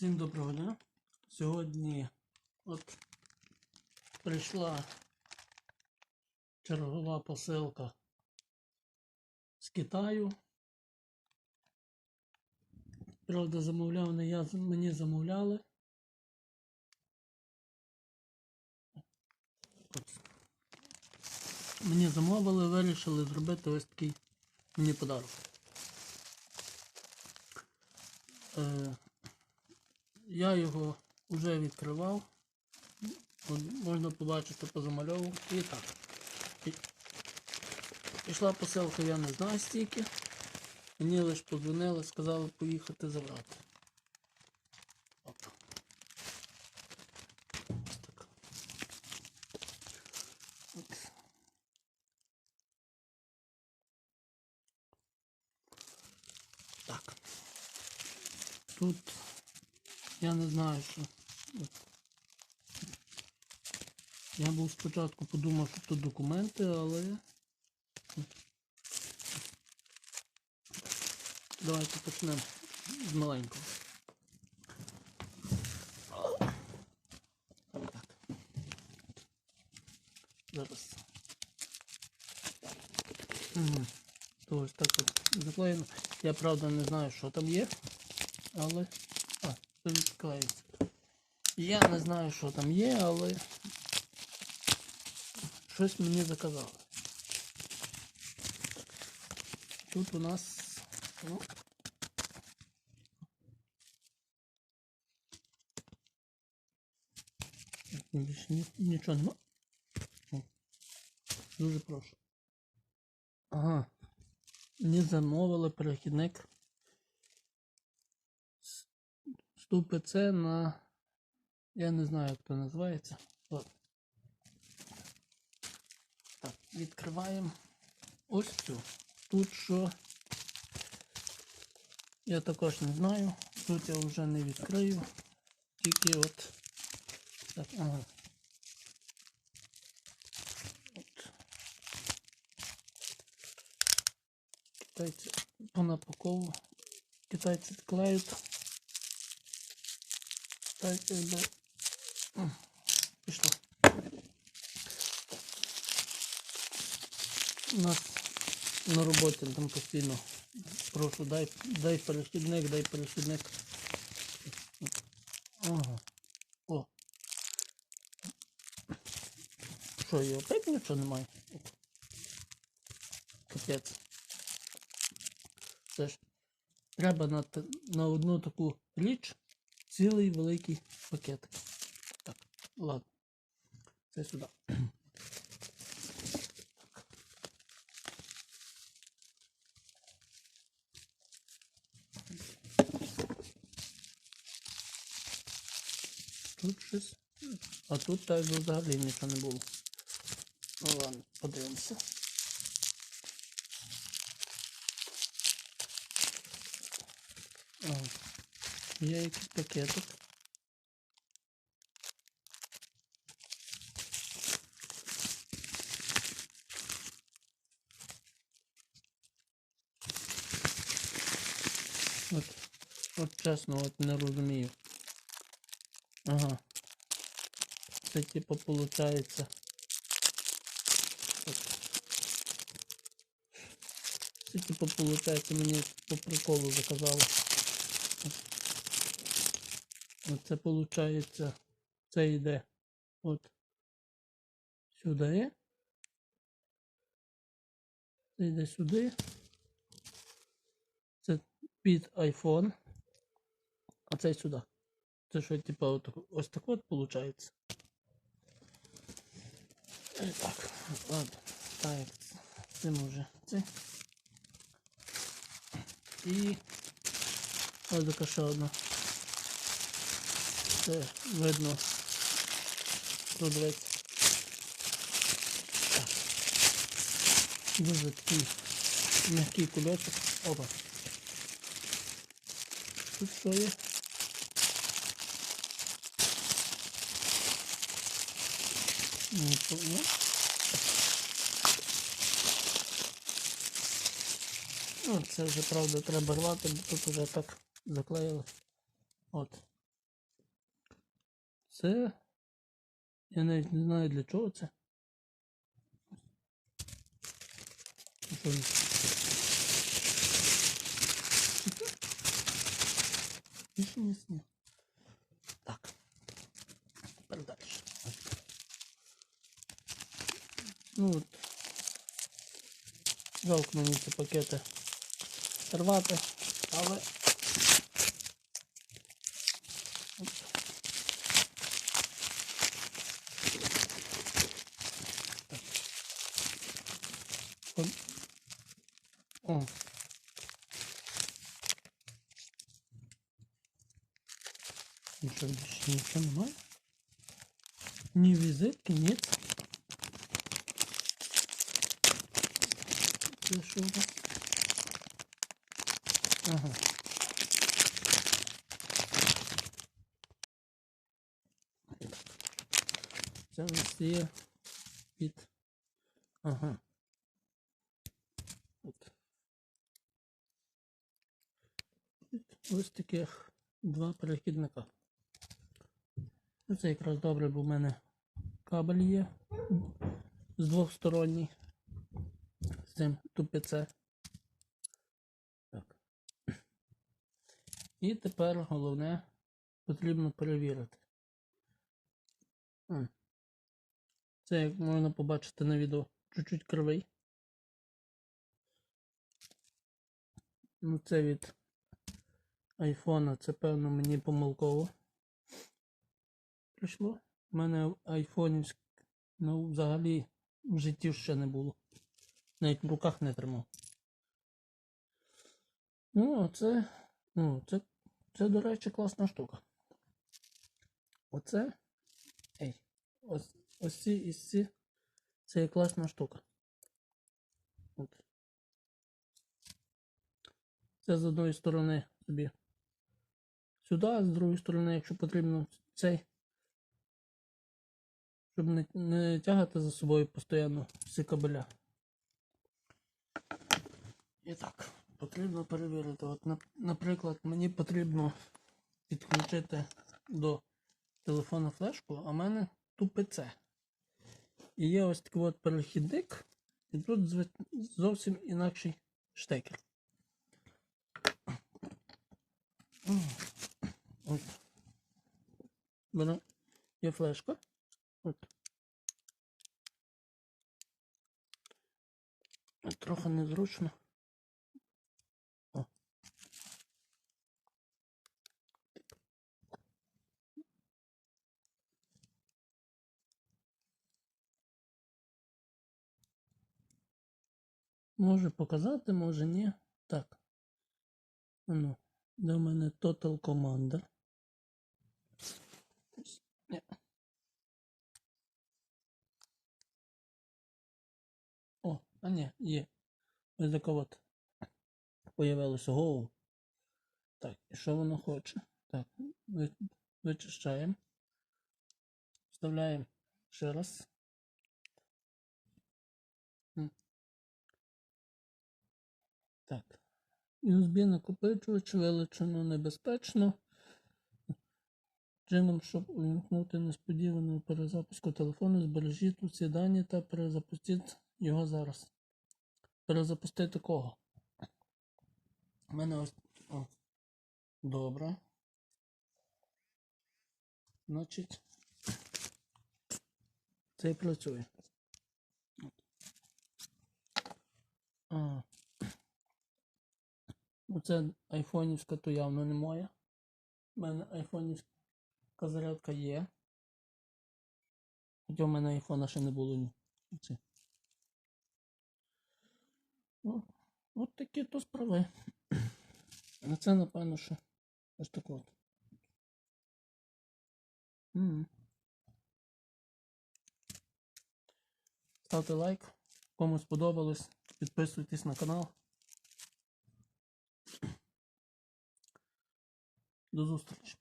Всім доброго дня. Сьогодні от прийшла чергова посилка з Китаю. Правда, замовляв не я, мені замовляли. От. Мені замовили, вирішили зробити ось такий мені подарок. Е, я його вже відкривав. Можна побачити по замальову. І так. Пішла посилка, я не знаю стільки. Мені лише подзвонили, сказали поїхати забрати. Оп. Ось так. От. Так. Тут я не знаю, що. Я був спочатку подумав, що тут документи, але. Давайте почнемо з маленького. Так. Зараз. То ось так от заклеєно. Я правда не знаю, що там є, але. А, це відклеїться. Я не знаю, що там є, але щось мені заказали. Тут у нас. Ну, більше нічого нема. Дуже прошу. Ага. Мені замовили перехідник з з ПЦ на. Я не знаю, як це називається. Ладно. Так, відкриваємо ось цю. Тут що. Я також не знаю. Тут я вже не відкрию. Тільки от. Так, ага. От. Китайці понапакову. Китайці клеють. Так, якби. Пішло. У нас на роботі там постійно прошу, дай, дай перехідник, дай перехідник. Ага. О. Що, і опять нічого немає? Капець. Це ж треба на, на одну таку річ цілий великий пакетик. Так, ладно. Це сюди. Тут щось. А тут так взагалі нічого не було. Ну ладно, подивимося. Ага. Є якийсь пакетик. От, от чесно, от не розумію. Ага. Це типу получається. Це типу получається мені по приколу заказали. Оце получається. Це йде. От. Сюди. Це йде сюди. Це під iPhone. А це сюди. Це що, типа, от, ось так от виходить. Так, ладно. Так, це може. Це. І ось така ще одна. Це видно. Продавець. Так. Дуже такий м'який кульочок. Опа. Тут що є? Не понял. Ну, це вже правда треба рвати, бо тут вже так заклеїли. От. Це. Я навіть не знаю для чого це. Ну? Більше не сні. Так. Тепер далі. Ну от. Жалко мені ці пакети рвати, але. О. Нічого більше нічого немає. Ні візитки, ні. Це що у вас? Ага. Це у нас є від. Ага. Ось таких два перехідника. Ну, Це якраз добре, бо в мене кабель є з двохсторонній. З цим тупіце. Так. І тепер головне потрібно перевірити. Це, як можна побачити на відео, чуть-чуть кривий. Ну, це від айфона, це певно мені помилково прийшло. У мене айфонів ну, взагалі в житті ще не було. Навіть в руках не тримав. Ну, це, ну, це, це, до речі, класна штука. Оце. Ей, ось, ось ці і ці. Це є класна штука. От. Це з одної сторони собі сюди, а з другої сторони, якщо потрібно, цей. Щоб не, не тягати за собою постійно всі кабеля. І так, потрібно перевірити. От, наприклад, мені потрібно підключити до телефона флешку, а в мене тупице. І є ось такий от перехідник, і тут зовсім інакший штекер. От. Беру. Є флешка. От. Трохи незручно. О. Може показати, може ні. Так. Ну, де в мене Total Commander. О, а ні, є. Ось така от появилося голову. Так, і що воно хоче? Так, вичищаємо. Вставляємо ще раз. Так. USB накопичувач вилучено небезпечно. Чином, щоб увімкнути несподівану перезапуску телефону, збережіть усі дані та перезапустіть його зараз. Перезапустити кого? У мене ось. О. Добре. Значить. Це працює. А. Оце айфонівська то явно не моя. У мене айфонівська зарядка є. Хоча в мене айфона ще не було. Оце. Ну, от такі то справи. А це, напевно, що ось так от. М. Ставте лайк. Кому сподобалось, підписуйтесь на канал. До зустрічі.